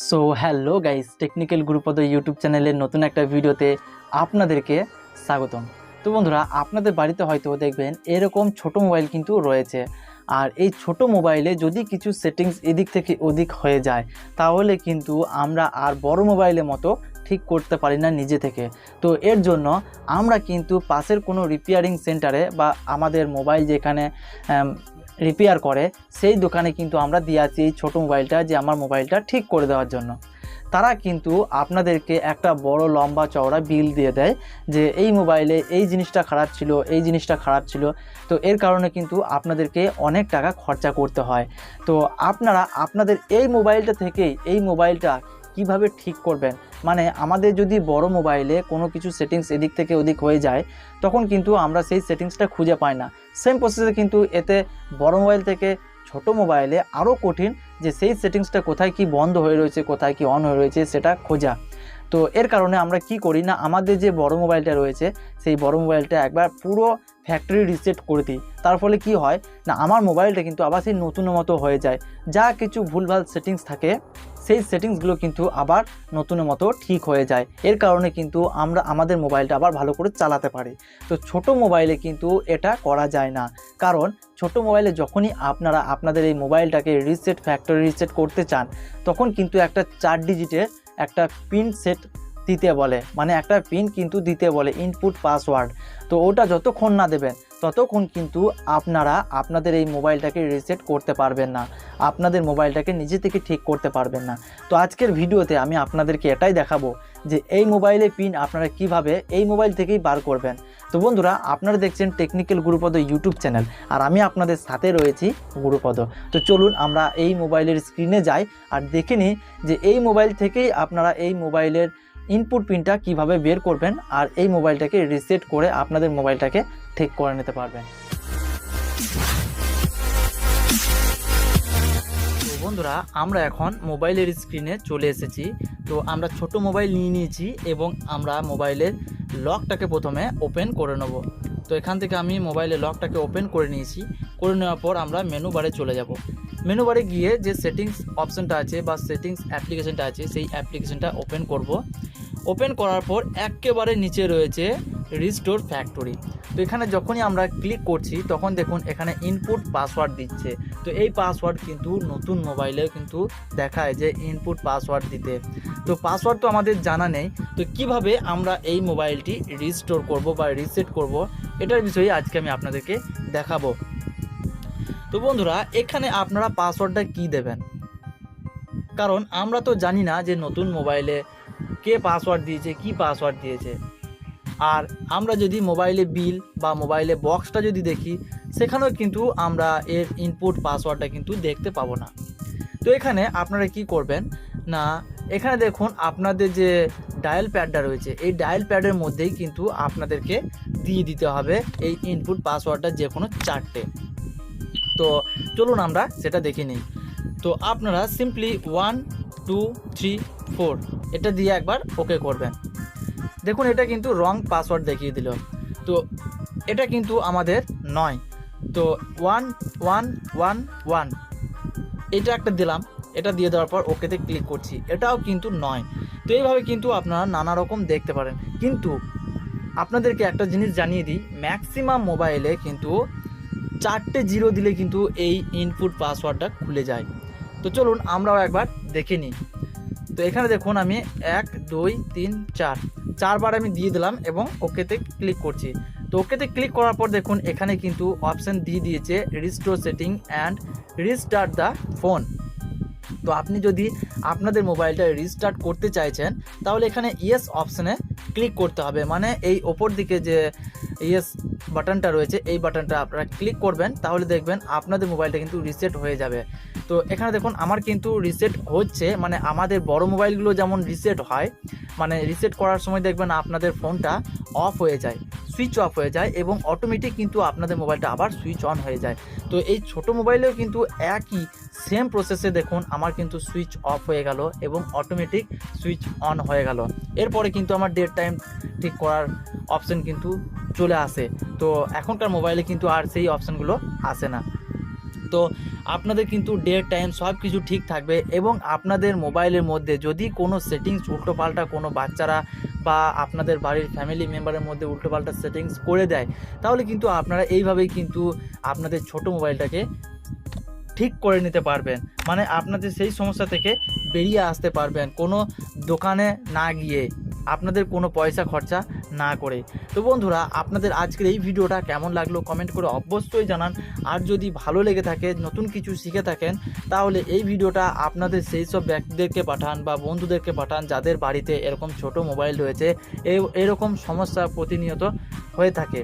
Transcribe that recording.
So hello guys technical Gurupada YouTube চ্যানেলের নতুন একটা ভিডিওতে আপনাদেরকে স্বাগতম। তো বন্ধুরা, আপনাদের বাড়িতে হয়তো দেখবেন এরকম ছোট মোবাইল কিন্তু রয়েছে। আর এই ছোট মোবাইলে যদি কিছু সেটিংস এদিক থেকে ওদিক হয়ে যায়, তাহলে কিন্তু আমরা আর বড় মোবাইলের মতো ঠিক করতে পারি না নিজে থেকে। তো এর জন্য আমরা কিন্তু পাশের কোনো রিপেয়ারিং সেন্টারে বা আমাদের মোবাইল যেখানে রিপেয়ার করে, সেই দোকানে কিন্তু আমরা দিয়ে আছি এই ছোটো মোবাইলটা যে আমার মোবাইলটা ঠিক করে দেওয়ার জন্য। তারা কিন্তু আপনাদেরকে একটা বড় লম্বা চওড়া বিল দিয়ে দেয় যে এই মোবাইলে এই জিনিসটা খারাপ ছিল, এই জিনিসটা খারাপ ছিল। তো এর কারণে কিন্তু আপনাদেরকে অনেক টাকা খরচা করতে হয়। তো আপনারা, আপনাদের এই মোবাইলটা থেকেই এই মোবাইলটা কীভাবে ঠিক করবেন? মানে আমাদের যদি বড় মোবাইলে কোনো কিছু সেটিংস এদিক থেকে ওদিক হয়ে যায়, তখন কিন্তু আমরা সেই সেটিংসটা খুঁজে পাই না। সেম প্রসেসে কিন্তু এতে বড় মোবাইল থেকে ছোট মোবাইলে আরও কঠিন যে সেই সেটিংসটা কোথায় কি বন্ধ হয়ে রয়েছে, কোথায় কি অন হয়ে রয়েছে সেটা খোঁজা। তো এর কারণে আমরা কি করি না, আমাদের যে বড় মোবাইলটা রয়েছে, সেই বড় মোবাইলটা একবার পুরো ফ্যাক্টরি রিসেট করে দিই। তার ফলে কি হয় না, আমার মোবাইলটা কিন্তু আবার সেই নতুন মতো হয়ে যায়। যা কিছু ভুলভাল সেটিংস থাকে সেই সেটিংসগুলো কিন্তু আবার নতুনের মতো ঠিক হয়ে যায়। এর কারণে কিন্তু আমরা আমাদের মোবাইলটা আবার ভালো করে চালাতে পারি। তো ছোট মোবাইলে কিন্তু এটা করা যায় না। কারণ ছোট মোবাইলে যখনই আপনারা আপনাদের এই মোবাইলটাকে রিসেট ফ্যাক্টরি রিসেট করতে চান, তখন কিন্তু একটা চার ডিজিটের একটা পিন সেট দিতে বলে। মানে একটা পিন কিন্তু দিতে বলে ইনপুট পাসওয়ার্ড তো ওটা যতক্ষণ না দেবেন ততক্ষণ কিন্তু আপনারা আপনাদের এই মোবাইলটাকে রিসেট করতে পারবেন না। আপনাদের মোবাইলটাকে নিজে থেকে ঠিক করতে পারবেন না। তো আজকের ভিডিওতে আমি আপনাদেরকে এটাই দেখাবো যে এই মোবাইলে পিন আপনারা কীভাবে এই মোবাইল থেকেই বার করবেন। তো বন্ধুরা, আপনারা দেখছেন টেকনিক্যাল গুরুপদ ইউটিউব চ্যানেল আর আমি আপনাদের সাথে রয়েছি গুরুপদ তো চলুন আমরা এই মোবাইলের স্ক্রিনে যাই আর দেখে নিই যে এই মোবাইল থেকেই আপনারা এই মোবাইলের ইনপুট পিনটা কীভাবে বের করবেন আর এই মোবাইলটাকে রিসেট করে আপনাদের মোবাইলটাকে ঠিক করে নিতে পারবেন। বন্ধুরা, আমরা এখন মোবাইলের স্ক্রিনে চলে এসেছি। তো আমরা ছোট মোবাইল নিয়ে নিয়েছি এবং আমরা মোবাইলের লকটাকে প্রথমে ওপেন করে নেব। তো এখান থেকে আমি মোবাইলের লকটাকে ওপেন করে নিয়েছি। করে নেওয়ার পর আমরা মেনু বারে চলে যাব। মেনু বারে গিয়ে যে সেটিংস অপশানটা আছে বা সেটিংস অ্যাপ্লিকেশনটা আছে, সেই অ্যাপ্লিকেশনটা ওপেন করব। ওপেন করার পর একেবারে নিচে রয়েছে রিস্টোর ফ্যাক্টরি তো এখানে যখনই আমরা ক্লিক করছি, তখন দেখুন এখানে ইনপুট পাসওয়ার্ড দিচ্ছে। তো এই পাসওয়ার্ড কিন্তু নতুন মোবাইলেও কিন্তু দেখায় যে ইনপুট পাসওয়ার্ড দিতে। তো পাসওয়ার্ড তো আমাদের জানা নেই। তো কীভাবে আমরা এই মোবাইলটি রিস্টোর করব বা রিসেট করব, এটার বিষয়ে আজকে আমি আপনাদেরকে দেখাবো। তো বন্ধুরা, এখানে আপনারা পাসওয়ার্ডটা কি দেবেন? কারণ আমরা তো জানি না যে নতুন মোবাইলে কে পাসওয়ার্ড দিয়েছে, কি পাসওয়ার্ড দিয়েছে। আর আমরা যদি মোবাইলে বিল বা মোবাইলে বক্সটা যদি দেখি, সেখানেও কিন্তু আমরা এর ইনপুট পাসওয়ার্ডটা কিন্তু দেখতে পাবো না। তো এখানে আপনারা কি করবেন? না, এখানে দেখুন, আপনাদের যে ডায়াল প্যাডটা রয়েছে, এই ডায়াল প্যাডের মধ্যেই কিন্তু আপনাদেরকে দিয়ে দিতে হবে এই ইনপুট পাসওয়ার্ডটা যে কোনো চারটে। তো চলুন আমরা সেটা দেখে নিই। তো আপনারা simply one two three four এটা দিয়ে একবার ওকে করবেন। দেখুন, এটা কিন্তু রং পাসওয়ার্ড দেখিয়ে দিল। তো এটা কিন্তু আমাদের নয়। তো ওয়ান ওয়ান ওয়ান ওয়ান এটা একটা দিলাম। এটা দিয়ে দেওয়ার পর ওকেতে ক্লিক করছি। এটাও কিন্তু নয়। তো এইভাবে কিন্তু আপনারা নানা রকম দেখতে পারেন। কিন্তু আপনাদেরকে একটা জিনিস জানিয়ে দিই ম্যাক্সিমাম মোবাইলে কিন্তু চারটে জিরো দিলে কিন্তু এই ইনপুট পাসওয়ার্ডটা খুলে যায়। তো চলুন আমরাও একবার দেখে নিই। তো এখানে দেখুন আমি এক, দুই, তিন, চার। চারবার আমি দিয়ে দিলাম এবং ওকেতে ক্লিক করছি। তো ওকেতে ক্লিক করার পর দেখুন এখানে কিন্তু অপশান দিয়ে দিয়েছে restore setting and restart the phone তো আপনি যদি আপনাদের মোবাইলটা রিস্টার্ট করতে চাইছেন, তাহলে এখানে ইয়েস অপশানে ক্লিক করতে হবে। মানে এই ওপর দিকে যে ইয়েস বাটনটা রয়েছে, এই বাটনটা আপনারা ক্লিক করবেন, তাহলে দেখবেন আপনাদের মোবাইলটা কিন্তু রিসেট হয়ে যাবে। তো এখানে দেখুন, আমার কিন্তু রিসেট হচ্ছে মানে আমাদের বড় মোবাইলগুলো যেমন রিসেট হয় মানে রিসেট করার সময় দেখবেন আপনাদের ফোনটা অফ হয়ে যায়। সুইচ অফ হয়ে যায় এবং অটোমেটিক কিন্তু আপনাদের মোবাইলটা আবার সুইচ অন হয়ে যায়। তো এই ছোট মোবাইলেও কিন্তু একই সেম প্রসেসে দেখুন, আমার কিন্তু সুইচ অফ হয়ে গেল এবং অটোমেটিক সুইচ অন হয়ে গেল। এরপরে কিন্তু আমার ডেট টাইম ঠিক করার অপশন কিন্তু চলে আসে। তো এখনকার মোবাইলে কিন্তু আর সেই অপশানগুলো আসে না। তো আপনাদের কিন্তু ডেট টাইম সব কিছু ঠিক থাকবে এবং আপনাদের মোবাইলের মধ্যে যদি কোনো সেটিংস উল্টোপাল্টা কোনো বাচ্চারা বা আপনাদের বাড়ির ফ্যামিলি মেম্বারের মধ্যে উল্টোপাল্টা সেটিংস করে দেয়, তাহলে কিন্তু আপনারা এইভাবেই কিন্তু আপনাদের ছোট মোবাইলটাকে ঠিক করে নিতে পারবেন। মানে আপনাদের সেই সমস্যা থেকে বেরিয়ে আসতে পারবেন। কোনো দোকানে না গিয়ে আপনাদের কোনো পয়সা খরচা না করে। তো বন্ধুরা, আপনাদের আজকের এই ভিডিওটা কেমন লাগল কমেন্ট করে অবশ্যই জানান। আর যদি ভালো লেগে থাকে, নতুন কিছু শিখে থাকেন, তাহলে এই ভিডিওটা আপনাদের সেই সব ব্যক্তিদেরকে পাঠান বা বন্ধুদেরকে পাঠান যাদের বাড়িতে এরকম ছোট মোবাইল রয়েছে এরকম সমস্যা প্রতিনিয়ত হয়ে থাকে।